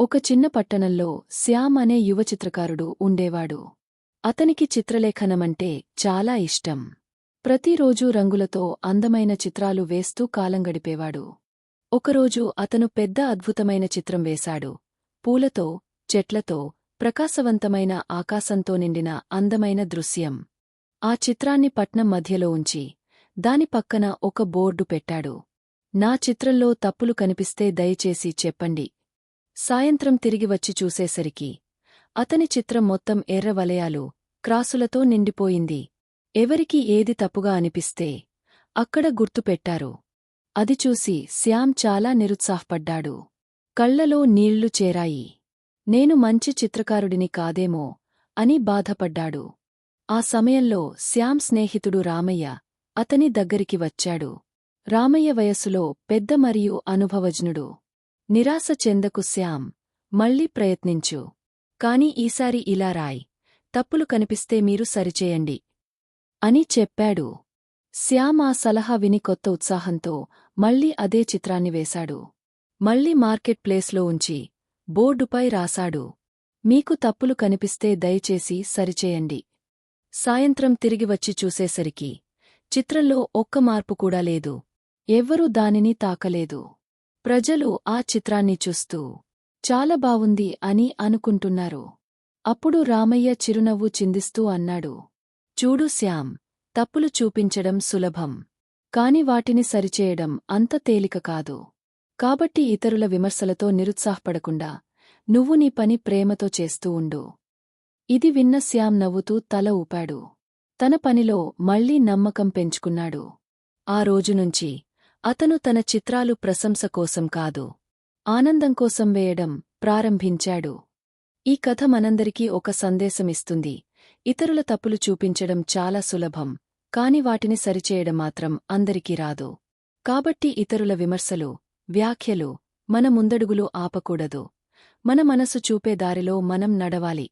ఒక చిన్న పట్టణంలో శ్యామ్ అనే యువ చిత్రకారుడు ఉండేవాడు. అతనికి చిత్రలేఖనమంటే చాలా ఇష్టం. ప్రతిరోజూ రంగులతో అందమైన చిత్రాలు వేస్తూ కాలం గడిపేవాడు. ఒకరోజు అతను పెద్ద అద్భుతమైన చిత్రం వేశాడు. పూలతో చెట్లతో ప్రకాశవంతమైన ఆకాశంతో నిండిన అందమైన దృశ్యం. ఆ చిత్రాన్ని పట్నం మధ్యలో ఉంచి దాని పక్కన ఒక బోర్డు పెట్టాడు. నా చిత్రంలో తప్పులు కనిపిస్తే దయచేసి చెప్పండి. సాయంత్రం తిరిగి వచ్చి చూసేసరికి అతని చిత్రం మొత్తం ఎర్ర వలయాలు క్రాసులతో నిండిపోయింది. ఎవరికి ఏది తప్పుగా అనిపిస్తే అక్కడ గుర్తుపెట్టారు అది చూసి శ్యామ్ చాలా నిరుత్సాహపడ్డాడు. కళ్ళలో నీళ్ళు చేరాయి. నేను మంచి చిత్రకారుడిని కాదేమో అని బాధపడ్డాడు. ఆ సమయంలో శ్యామ్ స్నేహితుడు రామయ్య అతని దగ్గరికి వచ్చాడు. రామయ్య వయస్సులో పెద్ద మరియు అనుభవజ్ఞుడు. నిరాశ చెందకు శ్యామ్ మళ్ళీ ప్రయత్నించు. కాని ఈసారి ఇలా రాయ్ తప్పులు కనిపిస్తే మీరు సరిచేయండి. అని చెప్పాడు. శ్యామ్ ఆ సలహా విని కొత్త ఉత్సాహంతో మళ్ళీ అదే చిత్రాన్ని వేశాడు. మళ్ళీ మార్కెట్ ప్లేస్లో ఉంచి బోర్డుపై రాశాడు. మీకు తప్పులు కనిపిస్తే దయచేసి సరిచేయండి. సాయంత్రం తిరిగి వచ్చి చూసేసరికి చిత్రంలో ఒక్క మార్పు కూడా లేదు. ఎవ్వరూ దానిని తాకలేదు. ప్రజలు ఆ చిత్రాన్ని చూస్తూ చాలా బావుంది అని అనుకుంటున్నారు. అప్పుడు రామయ్య చిరునవ్వు చిందిస్తూ అన్నాడు. చూడు శ్యామ్ తప్పులు చూపించడం సులభం కాని వాటిని సరిచేయడం అంత తేలిక కాదు. కాబట్టి ఇతరుల విమర్శలతో నిరుత్సాహపడకుండా నువ్వు నీ పని ప్రేమతో చేస్తూ ఉండు ఇది విన్న శ్యామ్ నవ్వుతూ తల ఊపాడు. తన పనిలో మళ్ళీ నమ్మకం పెంచుకున్నాడు. ఆ రోజునుంచి అతను తన చిత్రాలు ప్రశంస కోసం కాదు ఆనందం కోసం వేయడం ప్రారంభించాడు. ఈ కథ మనందరికీ ఒక సందేశమిస్తుంది. ఇతరుల తప్పులు చూపించడం చాలా సులభం కాని వాటిని సరిచేయడం మాత్రం అందరికీ రాదు. కాబట్టి ఇతరుల విమర్శలు వ్యాఖ్యలు మన ముందడుగులు ఆపకూడదు. మన మనసు చూపే దారిలో మనం నడవాలి.